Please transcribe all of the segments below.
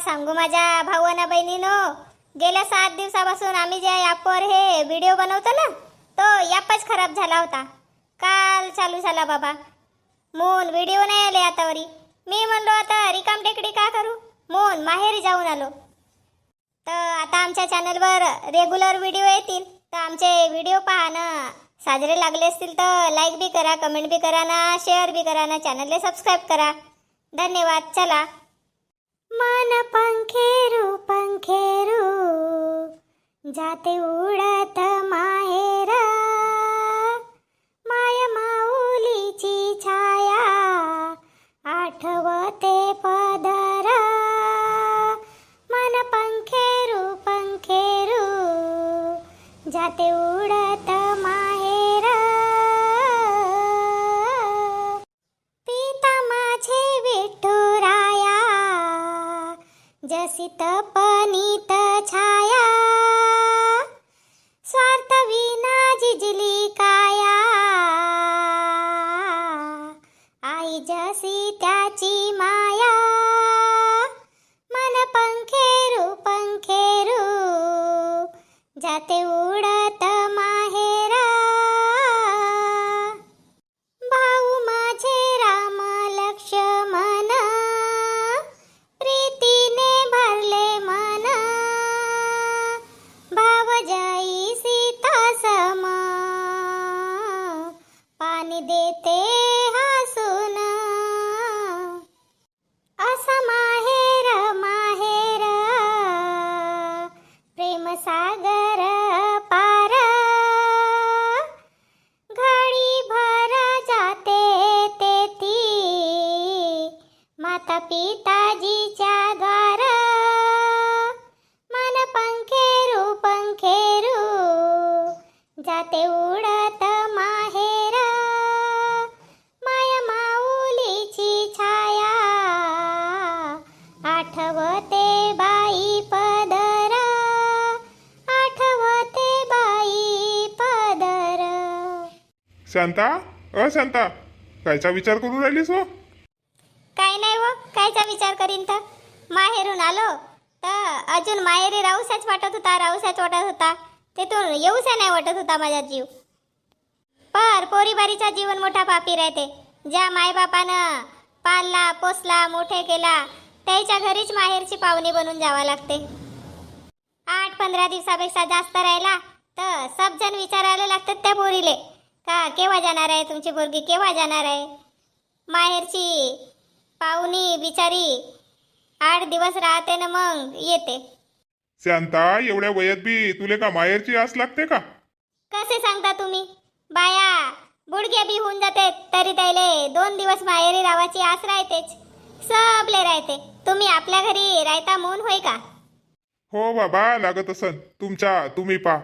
सांगू माझ्या भाऊना बहिणीनो गेल्या सात दिवसापासून आम्ही ज्या ॲपवर हे व्हिडिओ बनवतो ना तो ॲपच खराब झाला होता. काल चालू झाला बाबा. मून व्हिडिओ नाही आले आतावरी मी म्हणलो आता रिकाम टेकडी का करू? मून माहेरी जाऊन आलो. तर आता आमच्या चॅनलवर रेग्युलर व्हिडिओ येतील. तर आमचे व्हिडिओ पहा ना साजरे लागले असतील तर लाईक बी करा कमेंट बी करा ना शेअर बी करा ना चॅनलला सबस्क्राईब करा. धन्यवाद. चला. मन पंखेरू पंखेरू. जाते उडत माहेरू. ಸಿತಪ शांता? अ शांता कायचा विचार करून राहिलीस हो? काय नाही हो कायचा विचार करीन तर? माहेरून आलो तर अजून माहेरी राहूसाच वाटत होता राहूसाच वाटत होता. तिथून येऊसा नाही वाटत होता माझा जीव. पर पोरीबारीचा जीवन मोठा पापी राहते. ज्या मायबापानं पालला पोसला मोठे केला त्याच्या घरीच माहेरची पाहुणी बनून जावं लागते. आठ पंधरा दिवसापेक्षा जास्त राहिला तर सब जण विचारायला लागतात त्या पोरीले. का केव्हा जाणार आहे तुमची पोरगी? केव्हा जाणार आहे? माहेरची पाहुणी बिचारी आठ दिवस राहते ना मग येते. शांता एवढ्या वयात बी तुले का माहेरची आस लागते का? कसे सांगता तुम्ही? बाया बुडगे बी होऊन जाते तरी त्याले दोन दिवस माहेरी रावाची आस राहतेच. सबले राहते. तुम्ही आपल्या घरी राहता मून होय का? हो बाबा लागत असन. तुमच्या तुम्ही पा.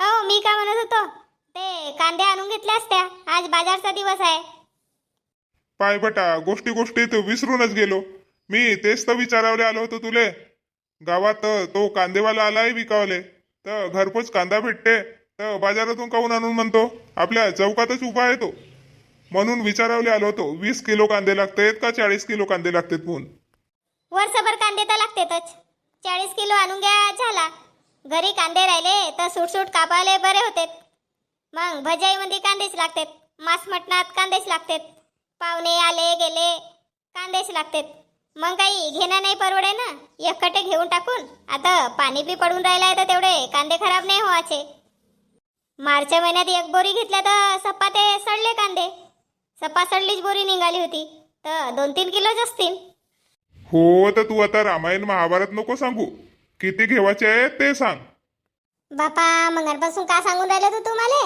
अहो मी का म्हणत होतो कांदे आणून घेतले असत्या. आज बाजारचा दिवस आहे. पाय बटा गोष्टी गोष्टीत विसरूनच गेलो. मी तेच तर विचारावले आलो होतो तुले. गावात तो कांदेवाला आलाय विकावले. तर घरपोच कांदा भेटते. तर बाजारातून काहून आणून म्हणतो? आपल्या चौकातच उभा आहे तो. म्हणून विचारावले आलो होतो. वीस किलो कांदे लागतात का चाळीस किलो कांदे लागतात म्हणून? वर्षभर कांदे तर लागतेतच. चाळीस किलो आणून घ्या झाला. घरी कांदे राहिले तर सुटसूट कापाले बरे होते मग भजाईमध्ये कांदेच लागतात. मांस मटणात कांदेच लागतात. पाहुणे आले गेले कांदेच लागतात. मग काही घेणं नाही परवडे ना? एकटे घेऊन टाकून. आता पाणी बी पडून राहिलंय तर तेवढे कांदे खराब नाही व्हायचे. मार्च महिन्यात एक बोरी घेतल्या तर सप्पा ते सडले कांदे. सप्पा सडलीच बोरी निघाली होती. तर दोन तीन किलोच असतील हो तर तू आता रामायण महाभारत नको सांगू. किती घेवायचे आहे ते सांग. बापा मंगळपासून का सांगून राहिलं तू तुम्हाला?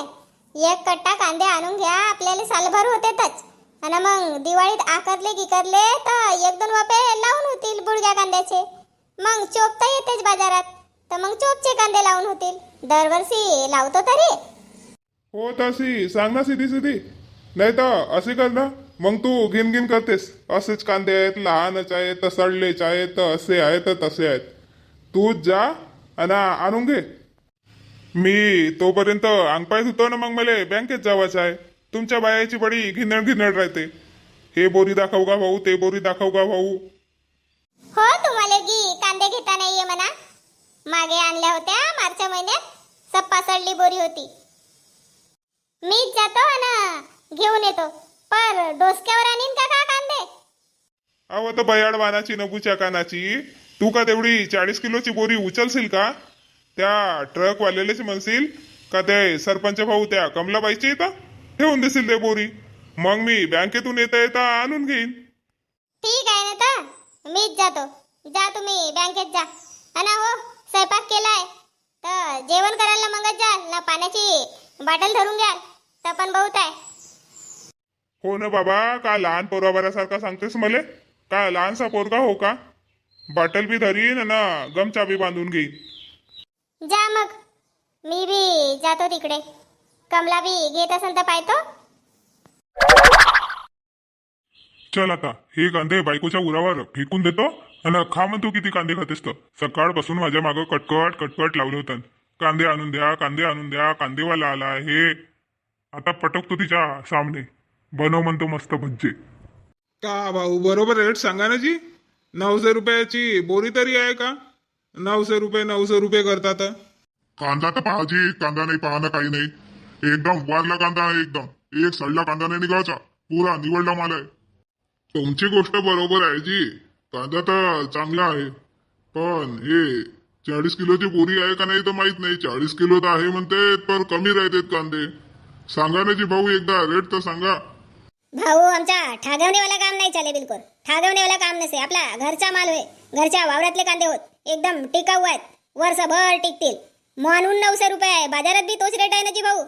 एक कट्टा कांदे आणून घ्या आपल्याला सालभर होतेच आणि मग दिवाळीत आकरले किकरले तर एक दोन वापे लावून होतील बुडग्या कांद्याचे. मग चोप तर येतेच बाजारात. तर मग चोपचे कांदे लावून होतील. दरवर्षी लावतो तरी. हो तशी सांग ना सिधी सिधी. नाही तर असे कर ना मग तू गिन गिन करतेस. असेच कांदे आहेत लहानच आहेत तर सडलेच आहेत तर असे आहेत तर तसे आहेत. तू जा आणि आणून घे. मी तोपर्यंत अंगपायत होतो ना मग मला. बँकेत जावायचं आहे. तुमच्या बायाची बडी घिनड घिनड राहते. हे बोरी दाखव का भाऊ? ते बोरी दाखव का भाऊ? हो तुम्हाला की कांदे घेता नाहीये म्हणा. मागे आणल्या होत्या मार्च महिन्यात. सप्पा सडली बोरी होती. मीच जातो ना घेऊन येतो. पर डोसक्यावर आणीन का का कांदे? अहो तर बयाड वानाची नबूच्या कानाची. तू का तेवढी चाळीस किलोची बोरी उचलशील का? त्या ट्रक वालेलेच म्हणशील का ते सरपंच भाऊ त्या कमलाबाईची येतं? ठेवून देशील ते बोरी. मग मी बँकेतून येता येता आणून घेईन. ठीक आहे ना तर. मीच जातो. जा तुम्ही बँकेत जा. आणि हो स्वयंपाक केलाय. तर जेवण करायला मगच जाल ना पाण्याची बाटल धरून घ्याल. तर पण बहुत आहे. हो ना बाबा का लहान पोराबरासारखा सांगतेस मले? का लहानसा पोरगा हो का? बाटल बी धरीन ना गमचा बी बांधून घेईन. जा मग. मी बी जातो तिकडे. कमला बी घेत असेल तर पाहतो. चल आता हे कांदे बायकोच्या उरावर फेकून देतो आणि खा म्हणतो किती कांदे खातेस तर. सकाळपासून माझ्या मागं कटकट कटकट लावलं होतं. कांदे आणून द्या कांदे आणून द्या कांदेवाला आला हे आता पटकतो तिच्या सामने. बनव म्हणतो मस्त भज्जे. का भाऊ बरोबर रेट सांगा ना जी. नऊशे रुपयाची बोरी तरी आहे का? नऊशे रुपये नऊशे रुपये करतात. कांदा तर पाहाजी कांदा नाही पाहणं काही नाही. एकदम वारला कांदा आहे एकदम. एक सडला कांदा नाही निघायचा. पुरा निवडला माल आहे. तुमची गोष्ट बरोबर आहे जी. कांदा तर चांगला आहे. पण हे चाळीस किलोची बोरी आहे का नाही तर माहीत नाही. चाळीस किलो तर आहे म्हणते पण कमी राहतात कांदे. सांगा ना जी भाऊ एकदा रेट तर सांगा. भाऊ आमचा ठागवणेवाला काम नाही चाले बिलकुल. ठागवणेवाला काम नसे. आपला घरचा माल होय. घरच्या वावरातले कांदे होत. एकदम टिकाऊ आहेत. वर्षभर टिकतील. म्हणून नऊशे रुपये आहे. बाजारात बी तोच रेट आहे ना जी भाऊ?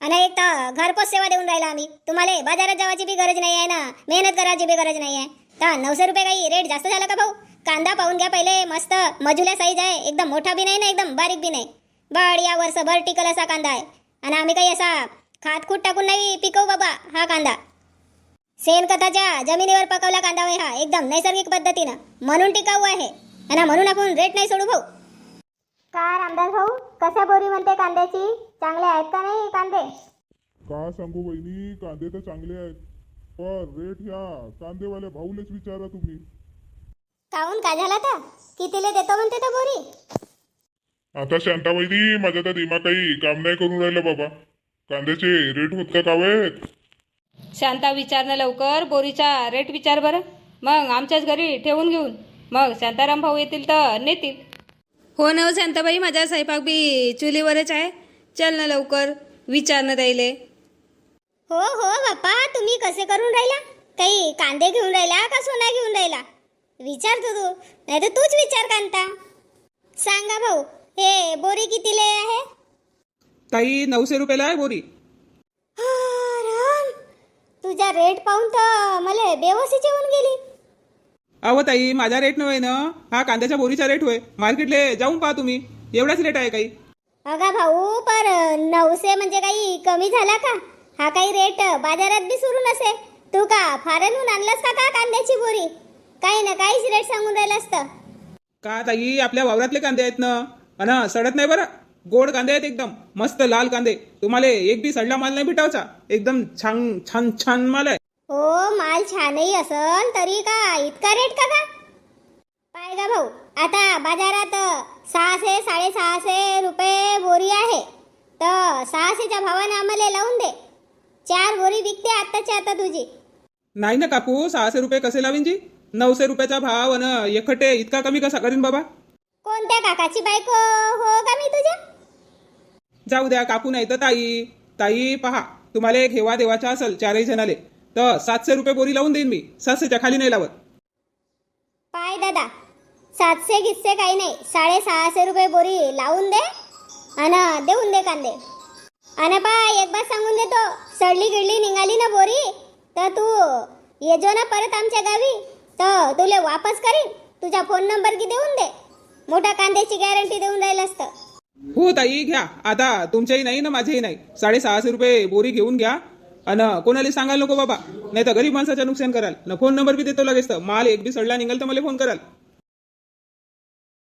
आणि एक तर घरपोच सेवा देऊन राहिला आम्ही. तुम्हाला बाजारात जावाची बी गरज नाही आहे ना? मेहनत करायची बी गरज नाही आहे तर नऊशे रुपये काही रेट जास्त झाला का भाऊ? कांदा पाहून घ्या पहिले. मस्त मजुल्या साईज आहे. एकदम मोठा बी नाही ना? एकदम बारीक बी नाही. या वर्षभर टिकल असा कांदा आहे. आणि आम्ही काही असा खातखूट टाकून नाही पिकवू बाबा हा कांदा. शेणखताच्या जमिनीवर पकवला कांदा होय हा. एकदम नैसर्गिक पद्धतीनं. म्हणून टिकाऊ आहे. आणि म्हणून आपण रेट नाही सोडू भाऊ. का रामदास भाऊ? कशा बोरी म्हणते कांद्याची? चांगले आहेत का नाही कांदे? का सांगू बहिणी कांदे तर चांगले आहेत. पण रेट ह्या कांदेवाल्या भाऊलेच विचारा तुम्ही. काहून का झाला तर? कितीले देतो म्हणते तो बोरी? आता शांता बहिणी माझा तर दिमाग काही काम नाही करून राहिलं बाबा. कांद्याचे रेट होत का कावेत? शांता विचारणं लवकर. बोरीचा रेट विचार बरं. मग आमच्याच घरी ठेवून घेऊन. मग शांताराम भाऊ येतील तर नेतील. हो ना हो शांताबाई माझा स्वयंपाक बी चुलीवरच आहे. चल ना लवकर विचारणं द्यायले हो हो बाप्पा तुम्ही कसे करून राहिला? काही कांदे घेऊन राहिला का सोना घेऊन राहिला? विचारतो तू नाही तर तूच विचार कांता. सांगा भाऊ हे बोरी कितीले आहे? ताई नऊशे रुपयाला आहे बोरी. हा, राम तुझा रेट पाहून तर मला बेवसीच येऊन गेली. अहो ताई माझा रेट नव्हे ना? हा कांद्याच्या बोरीचा रेट होय. मार्केटले जाऊन पहा तुम्ही. एवढाच रेट आहे काही. अगा भाऊ पर नऊशे म्हणजे काही कमी झाला का? हा काही रेट बाजारात बी सुरू नसे. तू का फारणून आणलास का का कांद्याची बोरी? काही ना काहीच रेट सांगून राहिला असतं. का ताई आपल्या वावरातले कांदे आहेत ना? अन सडत नाही बरं. गोड कांदे आहेत एकदम. मस्त लाल कांदे. तुम्हाला एक बी सडला माल नाही भेटावचा. एकदम छान छान छान माल आहे. हो माल छानही असल तरी का? इतका रेट का का पाय का भाऊ आता बाजारात सहाशे साडेसहाशे रुपये बोरी आहे. तर सहाशेच्या भावाने आम्हाला लावून दे. चार बोरी विकते आत्ताच्या आता तुझी. नाही ना काकू सहाशे रुपये कसे लावीन जी? नऊशे रुपयाचा भाव अन एकटे इतका कमी कसा करीन बाबा? कोणत्या काकाची बायको? हो का मी तुझ्या? जाऊ द्या काकू नाही तर ताई. ताई पहा तुम्हाला एक हेवा देवाचा असेल चारही जणाले. तर सातशे रुपये बोरी लावून देईन मी. सातशेच्या खाली नाही लावत. पाय दादा सातशे गितसे काही नाही. साडेसहाशे रुपये बोरी लावून दे आणि देऊन दे कांदे. आणि पाय एक बार सांगून देतो. सडली गिडली निघाली ना बोरी तर तू येजो ना परत आमच्या गावी तर तुले वापस करीन. तुझा फोन नंबर की देऊन दे. मोठ्या कांद्याची गॅरंटी देऊन राहिलं असतं. हो ताई घ्या. आता तुमच्याही नाही ना माझ्याही नाही. साडेसहाशे रुपये बोरी घेऊन घ्या. आणि कोणाला सांगायला नको बाबा? नाही तर गरीब माणसाचं नुकसान कराल. न फोन नंबर बी देतो लगेच तर. माल एक बी सडला निघाल तर मला फोन कराल.